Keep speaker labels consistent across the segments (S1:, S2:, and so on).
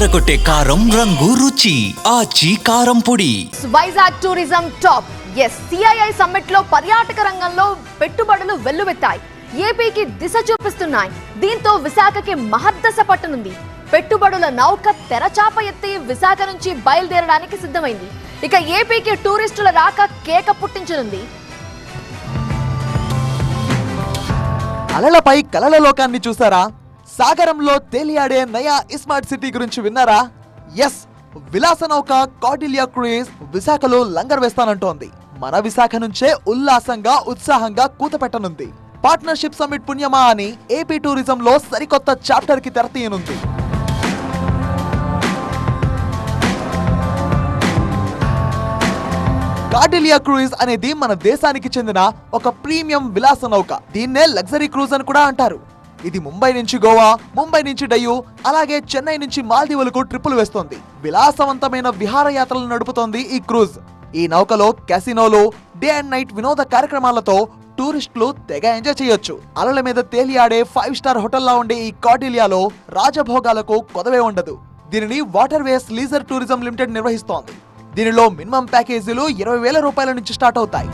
S1: అదరగొట్టే కారం రంగు రుచి. ఆచి కారం పొడి.
S2: Vizag tourism top. Yes CII సమ్మిట్లో పర్యాటక రంగంలో పెట్టుబడులు వెల్లువెత్తాయి. ఏపీకి దిశ చూపిస్తున్నాయి. దీంతో విశాఖకి మహద్దశ పట్టనుంది. పెట్టుబడుల నౌక తెరచాప ఎత్తి విశాఖ నుంచి బయలుదేరడానికి సిద్ధమైంది. ఇక ఏపీకి టూరిస్టుల రాక కేక పుట్టించనుంది.
S3: అలలపై కలల లోకాన్ని చూసారా సాగరంలో తేలియాడే నయా ఇస్మార్ట్ సిటీ గురించి విన్నారా? ఎస్ విలాస నౌక కార్డిలియా క్రూయిజ్ విశాఖలో లంగర్ వేస్తానంటోంది. మన విశాఖ నుంచే ఉల్లాసంగా ఉత్సాహంగా కూతపెట్టనుంది. పార్ట్నర్షిప్ సమ్మిట్ పుణ్యమా అని ఏపీ టూరిజం లో సరికొత్త చాప్టర్కి తెరతీయనుంది కార్డిలియా క్రూయిజ్ అనేది మన దేశానికి చెందిన ఒక ప్రీమియం విలాస నౌక దీన్నే లగ్జరీ క్రూజ్ అని కూడా అంటారు. ఇది ముంబై నుంచి గోవా ముంబై నుంచి డయ్యూ అలాగే చెన్నై నుంచి మాల్దీవులకు ట్రిప్పులు వేస్తోంది. విలాసవంతమైన విహారయాత్రలు నడుపుతోంది ఈ క్రూజ్. ఈ నౌకలో క్యాసినోలు డే అండ్ నైట్ వినోద కార్యక్రమాలతో టూరిస్టులు తెగ ఎంజాయ్ చేయొచ్చు. అలల మీద తేలియాడే ఫైవ్ స్టార్ హోటల్లా ఉండే ఈ కార్డిలియాలో రాజభోగాలకు కొదవే ఉండదు. దీనిని water ways leisure tourism limited నిర్వహిస్తోంది. దీనిలో మినిమం ప్యాకేజీలు ఇరవై వేల రూపాయల నుంచి స్టార్ట్ అవుతాయి.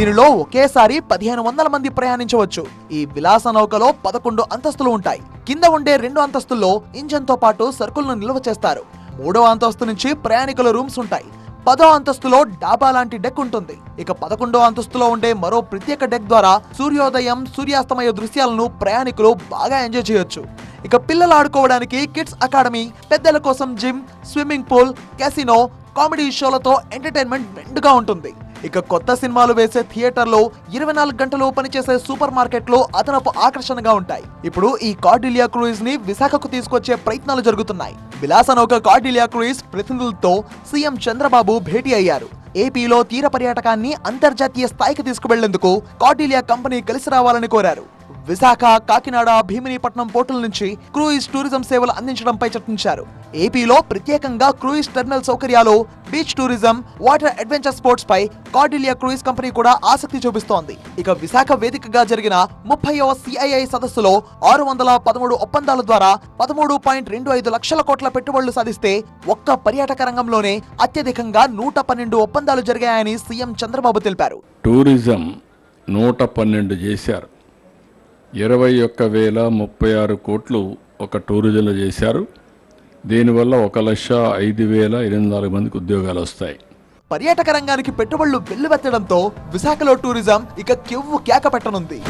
S3: దీనిలో ఒకేసారి పదిహేను వందల మంది ప్రయాణించవచ్చు. ఈ విలాస నౌకలో పదకొండు అంతస్తులు ఉంటాయి. కింద ఉండే రెండు అంతస్తుల్లో ఇంజన్తో పాటు సరుకులను నిల్వ చేస్తారు. మూడవ అంతస్తు నుంచి ప్రయాణికుల రూమ్స్ ఉంటాయి. పదో అంతస్తులో డాబా లాంటి డెక్ ఉంటుంది. ఇక పదకొండో అంతస్తులో ఉండే మరో ప్రత్యేక డెక్ ద్వారా సూర్యోదయం సూర్యాస్తమయ దృశ్యాలను ప్రయాణికులు బాగా ఎంజాయ్ చేయొచ్చు. ఇక పిల్లలు ఆడుకోవడానికి కిడ్స్ అకాడమీ పెద్దల కోసం gym swimming pool casino comedy షోలతో entertainment మెండుగా ఉంటుంది. ఇక కొత్త సినిమాలు వేసే థియేటర్లో ఇరవై నాలుగు గంటలు పనిచేసే సూపర్ మార్కెట్లో అదనపు ఆకర్షణగా ఉంటాయి. ఇప్పుడు ఈ కార్డిలియా క్రూయిజ్ని విశాఖకు తీసుకొచ్చే ప్రయత్నాలు జరుగుతున్నాయి. విలాసనౌక కార్డిలియా క్రూయిజ్ ప్రతినిధులతో సీఎం చంద్రబాబు భేటీ అయ్యారు. ఏపీలో తీర పర్యాటకాన్ని అంతర్జాతీయ స్థాయికి తీసుకువెళ్ళేందుకు కార్డిలియా కంపెనీ కలిసి రావాలని కోరారు. విశాఖ కాకినాడ భీమినిపట్నం పోర్టుల నుంచి క్రూయిజ్ టూరిజం సేవలు అందించడంపై చర్చించారు. ఏపీలో ప్రత్యేకంగా క్రూయిజ్ టెర్మినల్ సౌకర్యాలు beach tourism water adventure sports పై కార్డిలియా క్రూయిజ్ కంపెనీ కూడా ఆసక్తి చూపిస్తోంది. ఇక విశాఖ వేదికగా జరిగిన ముప్పైవ సిఐఐ సదస్సులో ఆరు వందల పదమూడు ఒప్పందాల ద్వారా పదమూడు పాయింట్ రెండు ఐదు లక్షల కోట్ల పెట్టుబడులు సాధిస్తే ఒక్క పర్యాటక రంగంలోనే అత్యధికంగా నూట పన్నెండు ఒప్పందాలు జరిగాయని సీఎం చంద్రబాబు తెలిపారు.
S4: టూరిజం నూట పన్నెండు చేశారు. ఇరవై ఒక్క వేల ముప్పై ఆరు కోట్లు ఒక టూరిజంలో చేశారు. దీనివల్ల ఒక లక్ష ఐదు వేల ఎనిమిది నాలుగు మందికి ఉద్యోగాలు వస్తాయి.
S3: పర్యాటక రంగానికి పెట్టుబడులు వెల్లువెత్తడంతో విశాఖలో టూరిజం ఇక కెవ్వు కేక పెట్టనుంది.